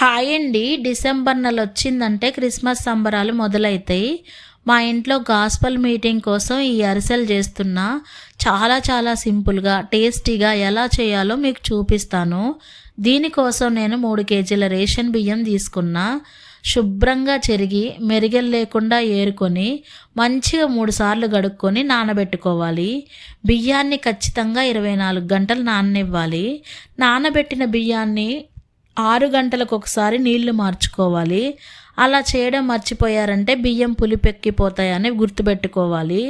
Hi అండి. December నెల వచ్చిందంటే క్రిస్మస్ సంబరాలు మొదలవుతాయి మా ఇంట్లో గాస్పల్ మీటింగ్ కోసం ఈ అరిసెలు చేస్తున్నా. చాలా చాలా సింపుల్గా టేస్టీగా ఎలా చేయాలో మీకు చూపిస్తాను. దీనికోసం నేను మూడు కేజీల రేషన్ బియ్యం తీసుకున్నా. శుభ్రంగా చెరిగి మెరిగలు లేకుండా ఏరుకొని మంచిగా మూడుసార్లు గడుక్కొని నానబెట్టుకోవాలి. బియ్యాన్ని ఖచ్చితంగా ఇరవై నాలుగు గంటలు నాననివ్వాలి. నానబెట్టిన బియ్యాన్ని ఆరు గంటలకు ఒకసారి నీళ్ళు మార్చుకోవాలి. అలా చేయడం మర్చిపోయారంటే బియ్యం పులిపెక్కిపోతాయని గుర్తుపెట్టుకోవాలి.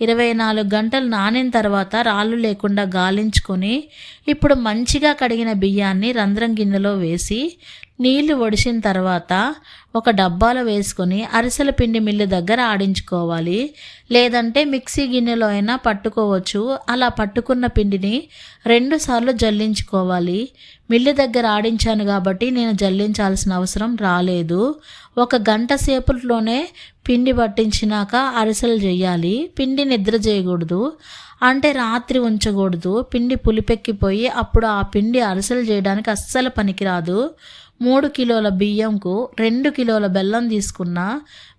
ఇరవై నాలుగు గంటలు నానిన తర్వాత రాళ్ళు లేకుండా గాలించుకొని ఇప్పుడు మంచిగా కడిగిన బియ్యాన్ని రంధ్రం గిన్నెలో వేసి నీళ్ళు ఒడిసిన తర్వాత ఒక డబ్బాలో వేసుకొని అరిసెల పిండి మిల్లు దగ్గర ఆడించుకోవాలి. లేదంటే మిక్సీ గిన్నెలో అయినా పట్టుకోవచ్చు. అలా పట్టుకున్న పిండిని రెండుసార్లు జల్లించుకోవాలి. మిల్లు దగ్గర ఆడించాను కాబట్టి నేను జల్లించాల్సిన అవసరం రాలేదు. ఒక గంట సేపులోనే పిండి పట్టించినాక అరిసెలు చేయాలి. పిండి నిద్ర చేయకూడదు. అంటే రాత్రి ఉంచకూడదు. పిండి పులిపెక్కిపోయి అప్పుడు ఆ పిండి అరిసెలు చేయడానికి అస్సలు పనికిరాదు. మూడు కిలోల బియ్యంకు రెండు కిలోల బెల్లం తీసుకున్నా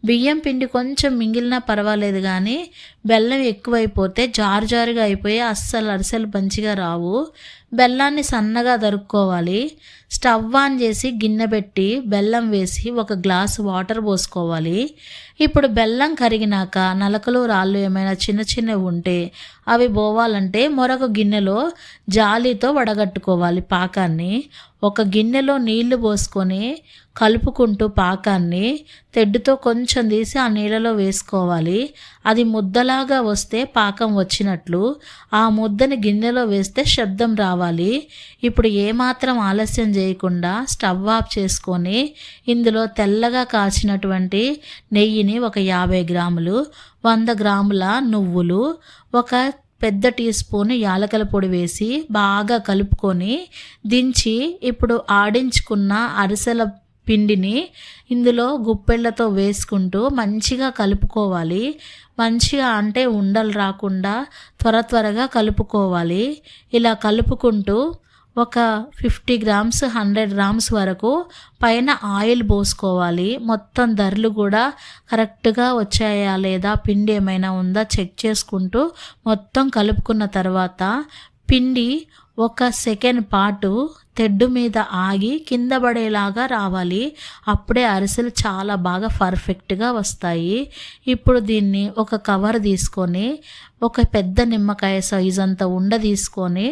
బియ్యం పిండి కొంచెం మిగిలినా పర్వాలేదు కానీ బెల్లం ఎక్కువైపోతే జారు జారుగా అయిపోయి అస్సలు అరిసెలు మంచిగా రావు. బెల్లాన్ని సన్నగా దరుక్కోవాలి స్టవ్ ఆన్ చేసి గిన్నె పెట్టి బెల్లం వేసి ఒక గ్లాస్ వాటర్ పోసుకోవాలి. ఇప్పుడు బెల్లం కరిగినాక నలకలు రాళ్ళు ఏమైనా చిన్న చిన్నవి ఉంటే అవి పోవాలంటే మరొక గిన్నెలో జాలితో వడగట్టుకోవాలి పాకాన్ని. ఒక గిన్నెలో నీళ్ళు పోసుకొని కలుపుకుంటూ పాకాన్ని తెడ్డుతో కొంచెం తీసి ఆ నీళ్ళలో వేసుకోవాలి. అది ముద్దలాగా వస్తే పాకం వచ్చినట్లు. ఆ ముద్దని గిన్నెలో వేస్తే శబ్దం రావాలి. కావాలి. ఇప్పుడు ఏమాత్రం ఆలస్యం చేయకుండా స్టవ్ ఆఫ్ చేసుకొని ఇందులో తెల్లగా కాచినటువంటి నెయ్యిని ఒక యాభై గ్రాములు వంద గ్రాముల నువ్వులు ఒక పెద్ద టీ స్పూన్ యాలకల పొడి వేసి బాగా కలుపుకొని దించి ఇప్పుడు ఆడించుకున్న అరిసెల పిండిని ఇందులో గుప్పెళ్ళతో వేసుకుంటూ మంచిగా కలుపుకోవాలి. మంచిగా అంటే ఉండలు రాకుండా త్వర త్వరగా కలుపుకోవాలి. ఇలా కలుపుకుంటూ ఒక ఫిఫ్టీ గ్రామ్స్ హండ్రెడ్ గ్రామ్స్ వరకు పైన ఆయిల్ పోసుకోవాలి. మొత్తం ధరలు కూడా కరెక్ట్గా వచ్చాయా లేదా పిండి ఏమైనా ఉందా చెక్ చేసుకుంటూ మొత్తం కలుపుకున్న తర్వాత పిండి ఒక సెకండ్ పాటు తెడ్డు మీద ఆగి కింద పడేలాగా రావాలి. అప్పుడే అరిసెలు చాలా బాగా పర్ఫెక్ట్గా వస్తాయి. ఇప్పుడు దీన్ని ఒక కవర్ తీసుకొని ఒక పెద్ద నిమ్మకాయ సైజ్ అంత ఉండ తీసుకొని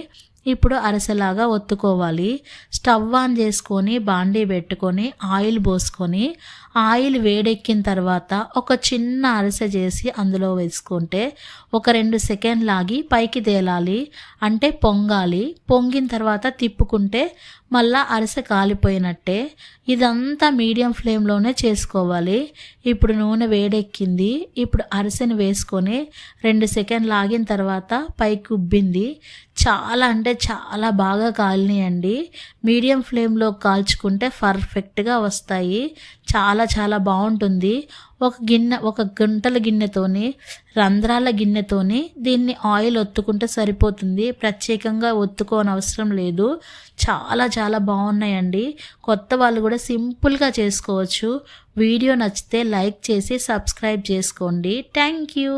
ఇప్పుడు అరసలాగా ఒత్తుకోవాలి. స్టవ్ ఆన్ చేసుకొని బాండీ పెట్టుకొని ఆయిల్ పోసుకొని ఆయిల్ వేడెక్కిన తర్వాత ఒక చిన్న అరస చేసి అందులో వేసుకుంటే ఒక రెండు సెకండ్ లాగి పైకి తేలాలి. అంటే పొంగాలి. పొంగిన తర్వాత తిప్పుకుంటే మళ్ళా అరిసె కాలిపోయినట్టే ఇదంతా మీడియం ఫ్లేమ్లోనే చేసుకోవాలి. ఇప్పుడు నూనె వేడెక్కింది. ఇప్పుడు అరిసెను వేసుకొని రెండు సెకండ్లు ఆగిన తర్వాత పైకి ఉబ్బింది. చాలా అంటే చాలా బాగా కాలినాయండి. మీడియం ఫ్లేమ్లో కాల్చుకుంటే పర్ఫెక్ట్గా వస్తాయి. చాలా చాలా బాగుంటుంది. ఒక గిన్నె ఒక గుంటల గిన్నెతోని రంధ్రాల గిన్నెతోని దీన్ని ఆయిల్ ఒత్తుకుంటే సరిపోతుంది. ప్రత్యేకంగా ఒత్తుకోని అవసరం లేదు. చాలా చాలా బాగున్నాయండి. కొత్త వాళ్ళు కూడా సింపుల్గా చేసుకోవచ్చు. వీడియో నచ్చితే లైక్ చేసి సబ్స్క్రైబ్ చేసుకోండి. Thank you.